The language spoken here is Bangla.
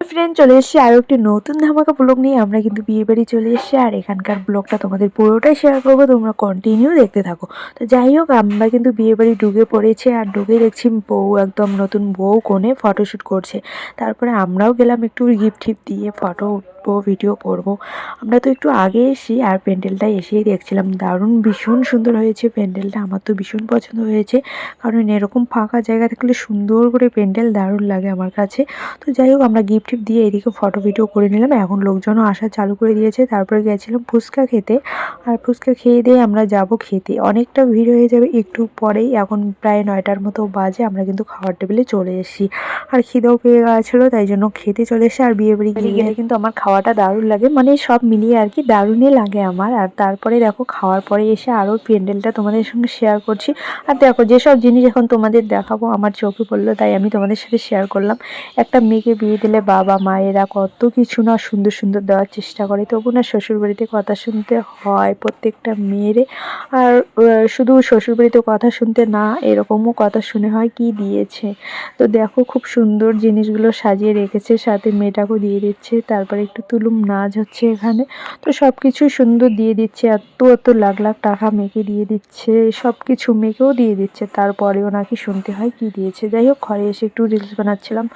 ফ্রেন্ড চলে এসেছি আরও একটি নতুন ধামাকা ব্লগ নিয়ে। আমরা কিন্তু বিয়ে বাড়ি চলে এসেছি আর এখানকার ব্লগটা তোমাদের পুরোটাই শেয়ার করব। তোমরা কন্টিনিউ দেখতে থাকো। তো যাই হোক, আমরা কিন্তু বিয়ে বাড়ি ঢুকে পড়েছি আর ঢুকে দেখছি বউ একদম নতুন বউ কোণে ফটোশ্যুট করছে। তারপরে আমরাও গেলাম একটু গিফট টিফট দিয়ে ফটো উঠবো ভিডিও করব। আমরা তো একটু আগে এসি আর প্যান্ডেলটা এসেই দেখছিলাম। দারুণ, ভীষণ সুন্দর হয়েছে প্যান্ডেলটা। আমার তো ভীষণ পছন্দ হয়েছে। কারণ এরকম ফাঁকা জায়গা থাকলে সুন্দর করে প্যান্ডেল দারুণ লাগে আমার কাছে। তো যাই হোক, আমরা গিফট টিফট দিয়ে এদিকে ফটো ভিডিও করে নিলাম। এখন লোকজনও আসা চালু করে দিয়েছে। তারপরে গেছিলাম ফুচকা খেতে। আর ফুচকা খেয়ে দিয়ে আমরা যাব খেতে। অনেকটা ভিড় হয়ে যাবে একটু পরেই। এখন প্রায় নয়টার মতো বাজে। আমরা কিন্তু খাওয়ার টেবিলে চলে এসেছি। আর খিদেও পেয়ে গেছিল, তাই জন্য খেতে চলে এসে আর বিয়ে বাড়ি গিয়ে কিন্তু আমার খাওয়াটা দারুণ লাগে। মানে সব মিলিয়ে আর কি দারুণই লাগে আমার। আর তারপরে দেখো, খাওয়ার পরে এসে আরও প্যান্ডেলটা তোমাদের সঙ্গে শেয়ার করছি। আর দেখো, যেসব জিনিস এখন তোমাদের দেখাবো, আমার চোখে পড়ল, তাই আমি তোমাদের সাথে শেয়ার করলাম। একটা মেয়েকে বিয়ে দিলে বাবা মায়েরা কত কিছু না সুন্দর সুন্দর দেওয়ার চেষ্টা করে। তবু না শ্বশুরবাড়িতে কথা শুনতে হয় প্রত্যেকটা মেয়েরে। আর শুধু শ্বশুরবাড়িতে কথা শুনতে না, এরকমও কথা শুনে হয় কি দিয়েছে। তো দেখো খুব সুন্দর জিনিসগুলো সাজিয়ে রেখেছে, সাথে মেয়েটাকেও দিয়ে দিচ্ছে, তারপরে একটু তুলুম নাচ হচ্ছে এখানে। তো সব কিছুই সুন্দর দিয়ে দিচ্ছে, এত এত লাখ লাখ টাকা মেয়েকে দিয়ে দিচ্ছে সব কিছু মেয়েকেও দিয়ে দিচ্ছে, তারপরেও নাকি শুনতে হয় কি দিয়েছে। যাই হোক, ঘরে এসে একটু রিলস বানাচ্ছিলাম।